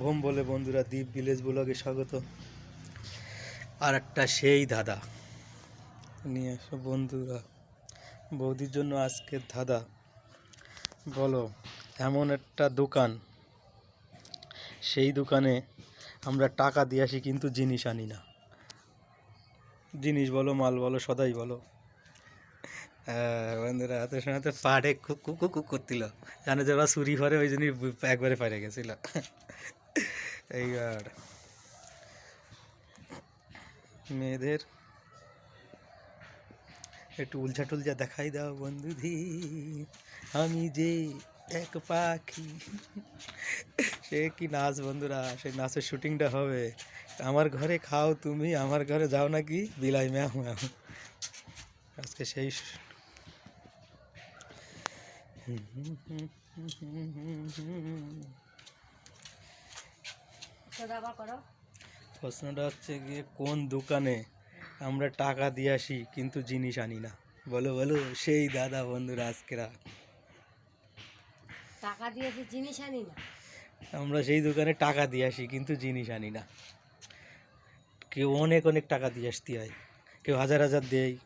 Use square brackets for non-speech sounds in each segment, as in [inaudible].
Vom বলে বন্ধুরা দ্বীপ ভিলেজ ব্লগে স্বাগত। আর একটা সেই দাদা নিয়ে এসো বন্ধুরা। বৌদির জন্য আজকের দাদা বলো এমন একটা দোকান। সেই দোকানে আমরা টাকা দিয়ে আসি কিন্তু জিনিস আনি না। জিনিস বলো মাল বলো সদাই বলো। হ্যাঁ, বন্ধুরা হাতে সময় পাড়ে কুক কুক করছিল জানো যে ওরা চুরি করে ওই জন্যই একবারে পারে গেছিল। এইবার মেয়েদের একটু উলঝা টুলঝা দেখাই দাও বন্ধুধি আমি যে এক পাখি, সে কি নাচ বন্ধুরা? সেই নাচের শুটিংটা হবে। আমার ঘরে খাও তুমি, আমার ঘরে যাও নাকি? বিলাই ম্যাম ম্যাম আজকে সেই শ- সেটা আবার করো প্রশ্নটা হচ্ছে গিয়ে কোন দোকানে আমরা টাকা দিয়ে আসি কিন্তু জিনিস আনি না? বলো বলো সেই দাদা বন্ধুরা আজকেরা। টাকা দিয়ে জিনিস আনি না? আমরা সেই দোকানে টাকা দিয়ে আসি কিন্তু জিনিস আনি না। কেউ অনেক অনেক টাকা দিয়ে আসতে হয়। কেউ হাজার হাজার দেয়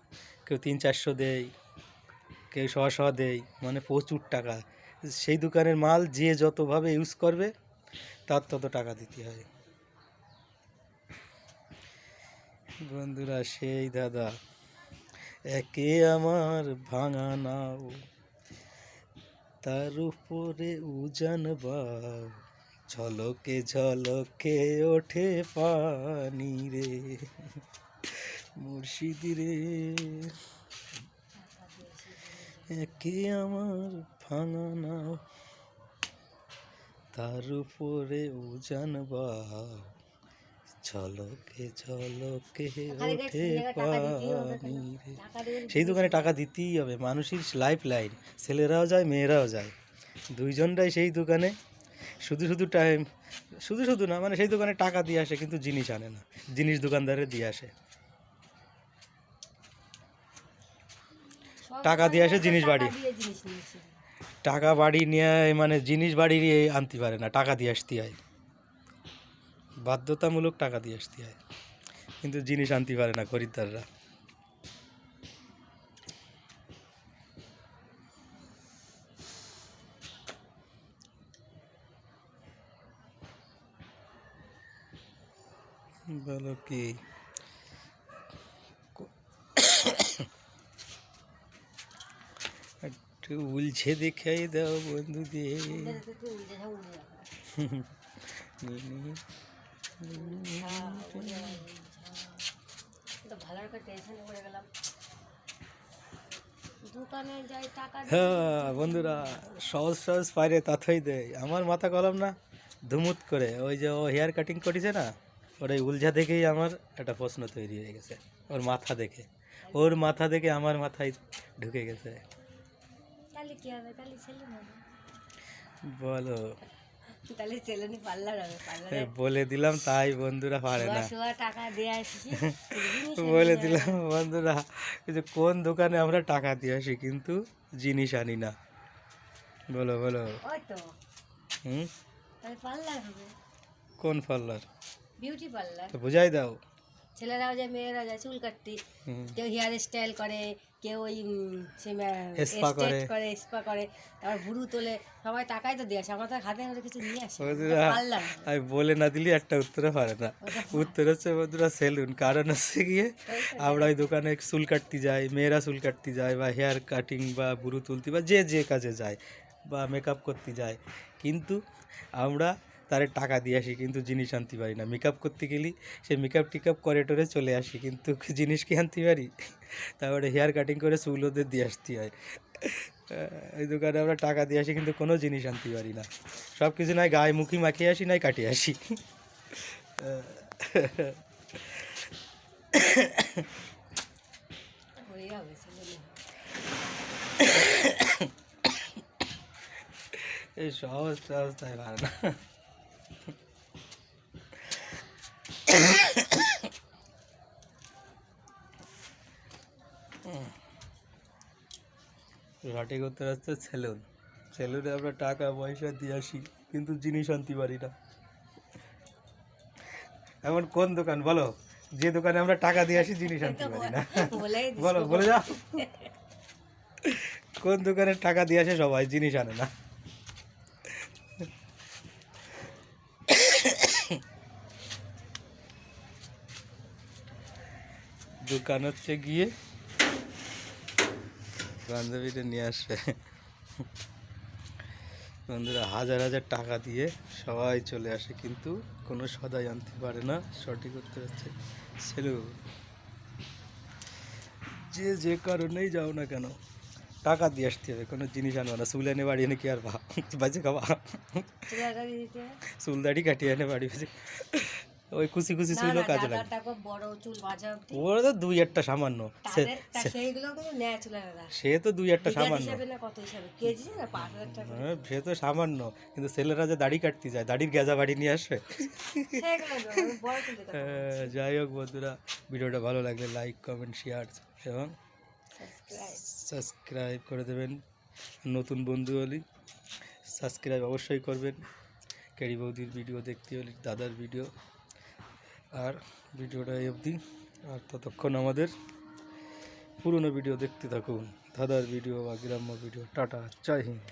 কেউ তিন চারশো দেয় কেউ শ শ দেয় মানে প্রচুর টাকা। সেই দোকানের মাল যে যতভাবে ইউজ করবে তার তত টাকা দিতে হয়। বন্ধুরা, সেই দাদা, একে আমার ভাঙা নাও, তার উপরে উজান বাও, ঝলকে ঝলকে ওঠে পানি রে, মুর্শিদি রে। একে আমার ভাঙা নাও, তার উপরে উজান বাও ঝলকে ঝলকে ওঠে। পানি সেই দোকানে টাকা দিতেই হবে। মানুষের লাইফ লাইন ছেলেরাও যায় মেয়েরাও যায়। দুইজনটাই সেই দোকানে। শুধু শুধু টাইম শুধু শুধু না মানে সেই দোকানে টাকা দিয়ে আসে কিন্তু জিনিস আনে না। জিনিস দোকানদারে দিয়ে আসে। টাকা দিয়ে আসে জিনিস বাড়ি। টাকা বাড়ি নিয়ে মানে জিনিস বাড়ি নিয়ে আনতে পারে না টাকা দিয়ে আসতে হয়। বাধ্যতামূলক টাকা দিয়ে আসতে হয়। কিন্তু জিনিস আনতে পারে না খরিদ্দাররা। বলো কি? একটু উলঝে দেখাই দাও বন্ধু দিয়ে ভালো একটা টেনশন করে গেলাম দোকানে যাই টাকা হ্যাঁ বন্ধুরা সহজ সহজ পাইরে তাথই দেয়। আমার মাথা কলম না ধুমুত করে। ওই যে ও হেয়ার কাটিং করেছে না ওর এই উলঝা দেখেই আমার একটা প্রশ্ন তৈরি হয়ে গেছে ওর মাথা দেখে। ওর মাথা দেখে আমার মাথায় ঢুকে গেছে। বলো। তাহলে পার্লার হবে পার্লারে। এই বলে দিলাম তাই বন্ধুরা পারে না। শোয়া টাকা দিয়ে আসি বলে দিলাম বন্ধুরা যে কোন দোকানে আমরা টাকা দিয়ে আসি কিন্তু জিনিস আনি না। বলো বলো। ওই তো। হুম? তাহলে পার্লার হবে। কোন পার্লার? Beauty parlour. তো বুঝাই দাও। ছেলেরাও যায় মেয়েরা যায় চুল কাটতে কেউ হেয়ার স্টাইল করে কেউ ওই উম, করে। স্পা করে তারপর ভুরু তোলে সবাই টাকাই তো দিয়ে আসে আমার তো হাতে করে কিছু নিয়ে আসে আমি বলে না দিলে একটা উত্তরে পারে না। উত্তর হচ্ছে বন্ধুরা সেলুন। কারণ হচ্ছে গিয়ে আমরা ওই দোকানে চুল কাটতে যাই মেয়েরা চুল কাটতে যায় বা হেয়ার কাটিং বা বুড়ো তুলতে বা যে যে কাজে যায় বা মেকআপ করতে যায়। কিন্তু আমরা তারে টাকা দিয়ে আসি, কিন্তু জিনিস আনতে পারি না। মেকআপ করতে গেলি, সে মেক মেকআপ টিকআপ করে টরে চলে আসি, কিন্তু জিনিস কি আনতে পারি? তারপরে হেয়ার কাটিং করে চুল ওদের দিয়ে আসতে হয়। এই দোকানে আমরা টাকা দিয়ে আসি, কিন্তু কোনো জিনিস আনতে পারি না। সব কিছু নয় গায়ে মুখি মাখিয়ে আসি নয় কাটিয়ে আসি। [coughs] এই সহজ সহজ তাই ভালো না। সঠিক উত্তর হচ্ছে সেলুন। সেলুনে আমরা টাকা পয়সা দিয়ে আসি কিন্তু জিনিস আনতে পারি না। এমন কোন দোকান বলো? যে দোকানে আমরা টাকা দিয়ে আসি জিনিস আনতে পারি না। বলো বলে যাও। কোন দোকানে টাকা দিয়ে আসে সবাই জিনিস আনে না। দোকান হচ্ছে গিয়ে। বান্ধবীটা নিয়ে আসবে। বন্ধুরা হাজার হাজার টাকা দিয়ে সবাই চলে আসে কিন্তু কোনো সদাই আনতে পারে না সঠিক করতে হচ্ছে ছেলে যে যে কারণেই যাও না কেন টাকা দিয়ে আসতে হবে কোনো জিনিস আনবা না। চুল এনে বাড়ি এনে কি আর বাজে খাওয়া? চুল দাড়ি কাটিয়ে এনে বাড়ি বাজে ওই কুচি কুচি না, চুলও কাজে লাগে। ওরা তো দুই একটা সামান্য। সে- তা দুই একটা সামান্য। হ্যাঁ, সে তো সামান্য। কিন্তু ছেলেরা যে দাড়ি কাটতে যায় দাড়ির গেজা বাড়ি নিয়ে আসবে। আহ, যাই হোক বন্ধুরা ভিডিওটা ভালো লাগলে লাইক কমেন্ট শেয়ার এবং সাবস্ক্রাইব সাবস্ক্রাইব করে দেবেন। নতুন বন্ধু হলি সাবস্ক্রাইব অবশ্যই করবেন। ক্যারি বৌদির ভিডিও দেখতে হলে দাদার ভিডিও আর ভিডিওটা এই অবধি। আর ততক্ষণ আমাদের পুরনো ভিডিও দেখতে থাকুন। দাদার ভিডিও বা গ্রাম্য ভিডিও। টাটা, জয় হিন্দ।